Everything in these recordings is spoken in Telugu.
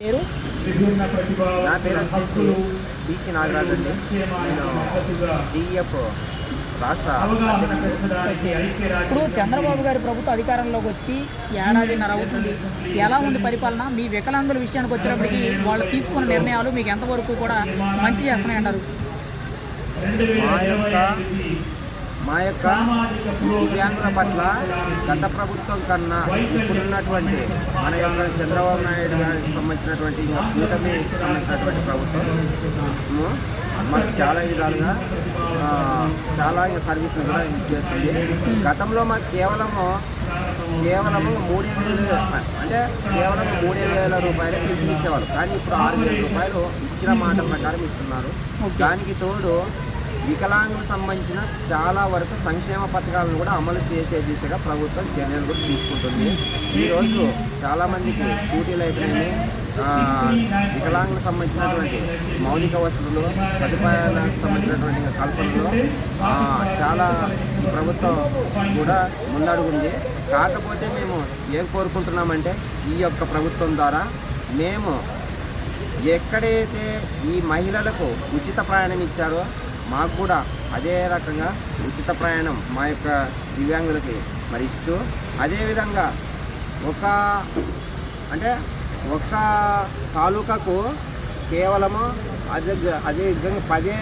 పేరు? నా పేరు వచ్చేసి టీసీ నాగరాజు అండి. నేను డిఎఫ్ రాష్ట్ర. ఇప్పుడు చంద్రబాబు గారి ప్రభుత్వం అధికారంలోకి వచ్చి ఏడాదిన్నర అవుతుంది ఎలా ఉంది పరిపాలన? మీ వికలాంగుల విషయానికి వచ్చేటప్పటికి వాళ్ళు తీసుకున్న నిర్ణయాలు మీకు ఎంతవరకు కూడా మంచి చేస్తున్నాయంటారు? మా యొక్క మా యొక్క దివ్యాంగుల పట్ల గత ప్రభుత్వం కన్నా ఇప్పుడున్నటువంటి మన యొక్క చంద్రబాబు నాయుడు గారికి సంబంధించినటువంటి కూటమి సంబంధించినటువంటి ప్రభుత్వం మాకు చాలా విధాలుగా చాలా ఇంకా సర్వీసులు కూడా చేస్తుంది గతంలో మాకు కేవలము కేవలము మూడే వేలు అంటే కేవలం మూడే వేల రూపాయలు ఇచ్చేవాళ్ళు. కానీ ఇప్పుడు ఆరు వేల రూపాయలు ఇచ్చిన మాట ప్రకారం ఇస్తున్నారు. దానికి తోడు వికలాంగులకు సంబంధించిన చాలా వరకు సంక్షేమ పథకాలను కూడా అమలు చేసే దిశగా ప్రభుత్వం చర్యలు కూడా తీసుకుంటుంది. ఈరోజు చాలామందికి స్కూటీలు అయితేనేమి వికలాంగులకు సంబంధించినటువంటి మౌలిక వసతులు సదుపాయాలకు సంబంధించినటువంటి కల్పనలో చాలా ప్రభుత్వం కూడా ముందడుగుంది. కాకపోతే మేము ఏం కోరుకుంటున్నామంటే ఈ యొక్క ప్రభుత్వం ద్వారా మేము ఎక్కడైతే ఈ మహిళలకు ఉచిత ప్రయాణం ఇచ్చారో మాకు కూడా అదే రకంగా ఉచిత ప్రయాణం మా యొక్క దివ్యాంగులకి మరి ఇస్తూ అదేవిధంగా ఒక అంటే ఒక తాలూకాకు కేవలము అదే అదే విధంగా పదే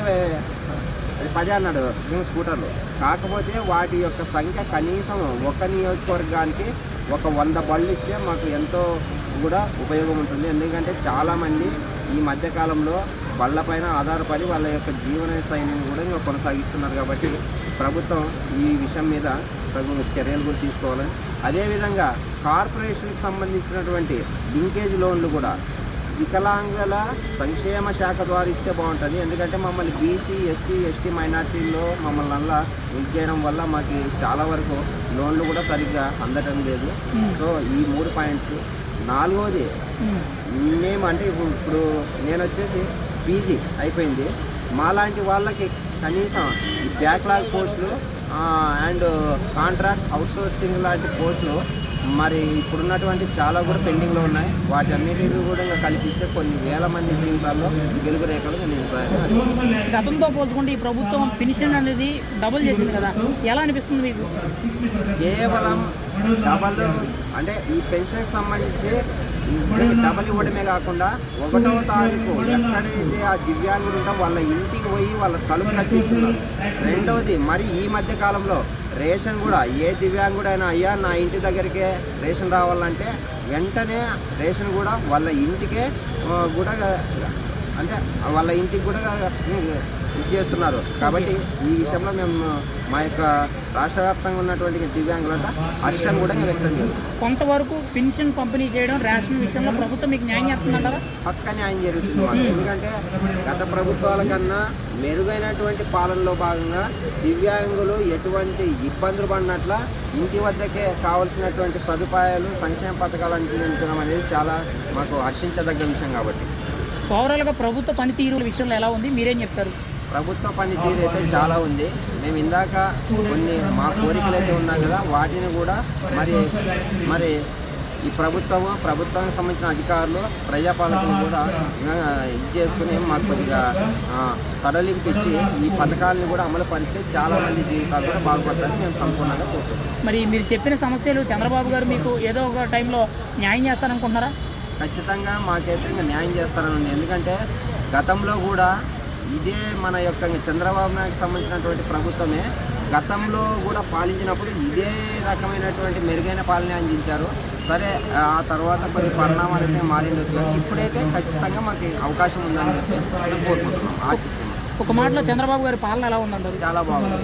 అది పదే అన్నాడు ఇంకా స్కూటర్లు. కాకపోతే వాటి యొక్క సంఖ్య కనీసం ఒక నియోజకవర్గానికి ఒక వంద బళ్ళు ఇస్తే మాకు ఎంతో కూడా ఉపయోగం ఉంటుంది. ఎందుకంటే చాలామంది ఈ మధ్యకాలంలో బళ్ళపైన ఆధారపడి వాళ్ళ యొక్క జీవన శైలిని కూడా ఇంకా కొనసాగిస్తున్నారు కాబట్టి ప్రభుత్వం ఈ విషయం మీద తగు చర్యలు కూడా తీసుకోవాలని అదేవిధంగా కార్పొరేషన్కి సంబంధించినటువంటి లింకేజ్ లోన్లు కూడా వికలాంగుల సంక్షేమ శాఖ ద్వారా ఇస్తే బాగుంటుంది. ఎందుకంటే మమ్మల్ని బీసీ ఎస్సీ ఎస్టీ మైనార్టీల్లో మమ్మల్ని అలా లింక్ చేయడం వల్ల మాకు చాలా వరకు లోన్లు కూడా సరిగ్గా అందటం లేదు. సో ఈ మూడు పాయింట్స్. నాలుగోది మేము అంటే ఇప్పుడు ఇప్పుడు నేను వచ్చేసి పీజీ అయిపోయింది. మాలాంటి వాళ్ళకి కనీసం ఈ బ్యాక్లాగ్ పోస్టులు అండ్ కాంట్రాక్ట్ అవుట్సోర్సింగ్ లాంటి పోస్టులు మరి ఇప్పుడున్నటువంటి చాలా కూడా పెండింగ్లో ఉన్నాయి. వాటి అన్నిటిని కూడా ఇంకా కల్పిస్తే కొన్ని వేల మంది జీవితాల్లో వెలుగు రేఖలు గతంతో పోల్చుకుంటే ఈ ప్రభుత్వం పెన్షన్ అనేది డబుల్ చేసింది కదా. ఎలా అనిపిస్తుంది మీకు? కేవలం డబల్ అంటే ఈ పెన్షన్కి సంబంధించి డబల్ ఇవ్వడమే కాకుండా ఒకటో తారీఖు ఎక్కడైతే ఆ దివ్యాంగులు ఉంటారో వాళ్ళ ఇంటికి పోయి వాళ్ళ తలుపు కట్టిస్తున్నారు. రెండవది మరి ఈ మధ్య కాలంలో రేషన్ కూడా ఏ దివ్యాంగుడైనా అయ్యా నా ఇంటి దగ్గరికే రేషన్ రావాలంటే వెంటనే రేషన్ కూడా వాళ్ళ ఇంటికే కూడా అంటే వాళ్ళ ఇంటికి కూడా ఇది చేస్తున్నారు. కాబట్టి ఈ విషయంలో మేము మా యొక్క రాష్ట్ర వ్యాప్తంగా ఉన్నటువంటి దివ్యాంగులంతా హర్షం కూడా వ్యక్తం చేస్తున్నాం. కొంతవరకు పెన్షన్ పంపిణీ చేయడం రేషన్ విషయంలో ప్రభుత్వం మీకు న్యాయం చేస్తుందంటారా? పక్క న్యాయం జరుగుతుంది మాకు. ఎందుకంటే గత ప్రభుత్వాల కన్నా మెరుగైనటువంటి పాలనలో భాగంగా దివ్యాంగులు ఎటువంటి ఇబ్బందులు పడినట్ల ఇంటి వద్దకే కావలసినటువంటి సదుపాయాలు సంక్షేమ పథకాలు అందించడం అనేది చాలా మాకు హర్షించదగ్గ విషయం కాబట్టి. ఓవరాల్గా ప్రభుత్వ పనితీరు విషయంలో ఎలా ఉంది? మీరేం చెప్తారు? ప్రభుత్వ పనితీరు అయితే చాలా ఉంది. మేము ఇందాక కొన్ని మా కోరికలు అయితే ఉన్నాయి కదా వాటిని కూడా మరి మరి ఈ ప్రభుత్వము ప్రభుత్వానికి సంబంధించిన అధికారులు ప్రజాపాలకులు కూడా ఇది చేసుకుని మాకు కొద్దిగా సడలింపు ఇచ్చి ఈ పథకాలను కూడా అమలు పరిస్తే చాలా మంది జీవితాలు కూడా బాగుపడతారని మేము సంపూర్ణంగా కోరుతున్నాం మరి మీరు చెప్పిన సమస్యలు చంద్రబాబు గారు మీకు ఏదో ఒక టైంలో న్యాయం చేస్తారనుకుంటున్నారా? ఖచ్చితంగా మాకైతే ఇంకా న్యాయం చేస్తారని ఎందుకంటే గతంలో కూడా ఇదే మన యొక్క చంద్రబాబు నాయుడుకి సంబంధించినటువంటి ప్రభుత్వమే గతంలో కూడా పాలించినప్పుడు ఇదే రకమైనటువంటి మెరుగైన పాలన అందించారు. సరే ఆ తర్వాత కొన్ని పరిణామాలు అయితే మారిండొచ్చు ఇప్పుడైతే ఖచ్చితంగా మాకు అవకాశం ఉందని చెప్పి మేము కోరుకుంటున్నాం ఆశిస్తున్నాం. ఒక మాటలో చంద్రబాబు గారి పాలన ఎలా ఉందంటారు? చాలా బాగుంది.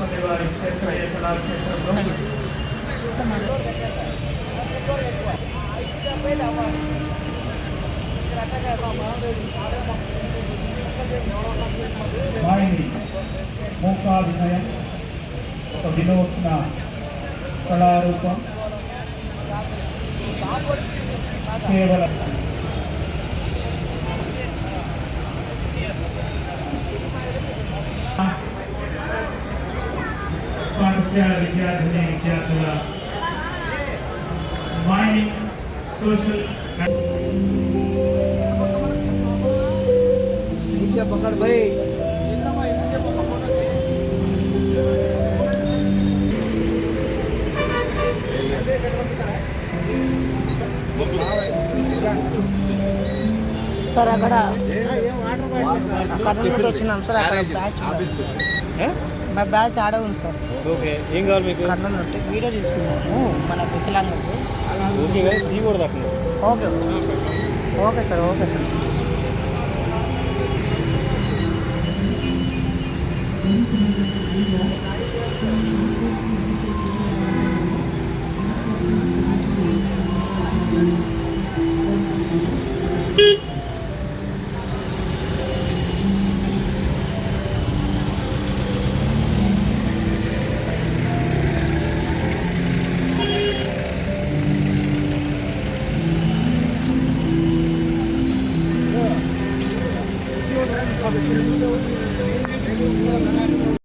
వారిని మూకాభినయం ఒక వినూత్న కళారూపం కేవలం పాఠశాల విద్యార్థిని విద్యార్థుల మైండ్ సోషల్ సార్ అక్కడ కర్నూలు నుండి వచ్చినాం సార్ అక్కడ బ్యాచ్ మా బ్యాచ్ ఆడే ఉంది సార్. ఓకే ఏం కావాలి మీకు? కర్నూలు నుండి వీడియో తీస్తున్నాము మన వికలాంగులకు okay okay okay sir okay sir.